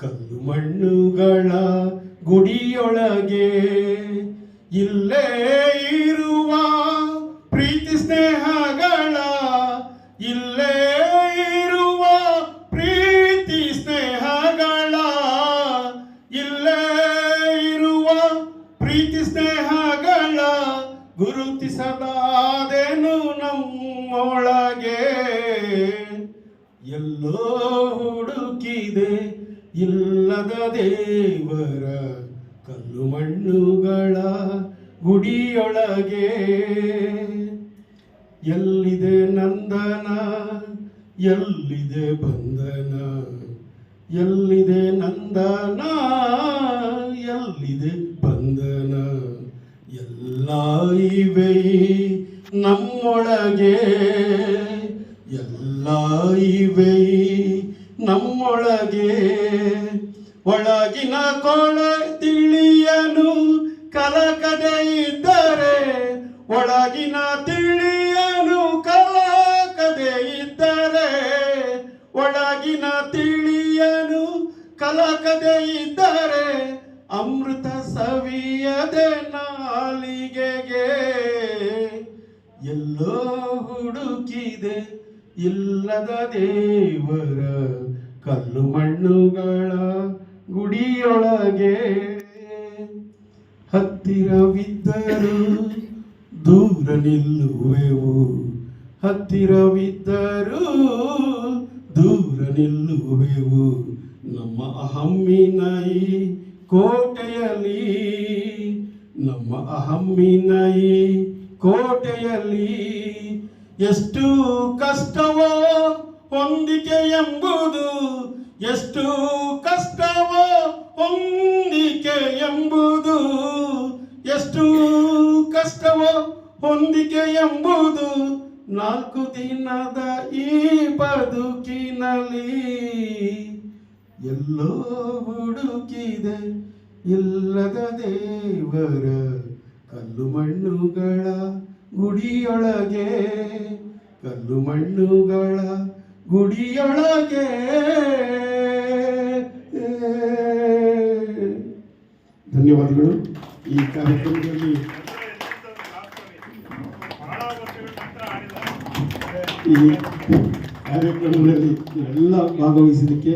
ಕಲ್ಲು ಮಣ್ಣುಗಳ ಗುಡಿಯೊಳಗೆ ಇಲ್ಲೇ ಇರುವ ಪ್ರೀತಿ ಸ್ನೇಹಗಳ, ಇಲ್ಲೇ ಇರುವ ಪ್ರೀತಿ ಸ್ನೇಹಗಳ, ಇಲ್ಲೇ ಇರುವ ಪ್ರೀತಿ ಸ್ನೇಹಗಳ ಗುರುತಿಸದಾದೇನು ನಮ್ಮೊಳಗೆ. ಎಲ್ಲೋ ಹುಡುಕಿದೆ ಇಲ್ಲದ ದೇವರ ಕಲ್ಲು ಮಣ್ಣುಗಳ ಗುಡಿಯೊಳಗೆ. ಎಲ್ಲಿದೆ ನಂದನ, ಎಲ್ಲಿದೆ ಬಂಧನ ಎಲ್ಲಿದೆ ನಂದನ, ಎಲ್ಲಿದೆ ಬಂಧನ ಎಲ್ಲ ಇವೆ ನಮ್ಮೊಳಗೆ, ಎಲ್ಲ ಇವೆ ನಮ್ಮೊಳಗೆ. ಒಳಗಿನ ಕೊಳ ತಿಳಿಯನು ಕಲಕದೆ ಇದ್ದರೆ, ಒಳಗಿನ ತಿಳಿಯನು ಕಲಕದೆ ಇದ್ದರೆ, ಒಳಗಿನ ತಿಳಿಯನು ಕಲಕದೆ ಇದ್ದರೆ, ಅಮೃತ ಸವಿಯದೆ ನಾಲಿಗೆಗೆ. ಎಲ್ಲೋ ಹುಡುಕಿದೆ ಇಲ್ಲದ ದೇವರ ಕಲ್ಲು ಮಣ್ಣುಗಳ ಗುಡಿಯೊಳಗೆ ಹತ್ತಿರವಿದ್ದರು ದೂರ ನಿಲ್ಲುವೆವು. ಹತ್ತಿರವಿದ್ದರೂ ದೂರ ನಿಲ್ಲುವೆವು. ನಮ್ಮ ಅಹಮ್ಮಿನೈ ಕೋಟೆಯಲ್ಲಿ, ನಮ್ಮ ಅಹಮ್ಮಿನೈ ಕೋಟೆಯಲ್ಲಿ ಎಷ್ಟು ಕಷ್ಟವೋ ಹೊಂದಿಕೆ ಎಂಬುದು, ಎಷ್ಟು ಕಷ್ಟವೋ ಹೊಂದಿಕೆ ಎಂಬುದು, ಎಷ್ಟು ಕಷ್ಟವೋ ಹೊಂದಿಕೆ ಎಂಬುದು ನಾಲ್ಕು ದಿನದ ಈ ಬದುಕಿನಲ್ಲಿ ಎಲ್ಲೋ ಹುಡುಕಿದೆ ಇಲ್ಲದ ದೇವರ ಕಲ್ಲು ಮಣ್ಣುಗಳ ಗುಡಿಯೊಳಗೆ ಕಲ್ಲು ಮಣ್ಣುಗಳ ಗುಡಿಯೊಳಗೆ. ಧನ್ಯವಾದಗಳು ಈ ಕಾರ್ಯಕ್ರಮದಲ್ಲಿ. ಈ ಕಾರ್ಯಕ್ರಮದಲ್ಲಿ ಎಲ್ಲ ಭಾಗವಹಿಸಿದ್ದಕ್ಕೆ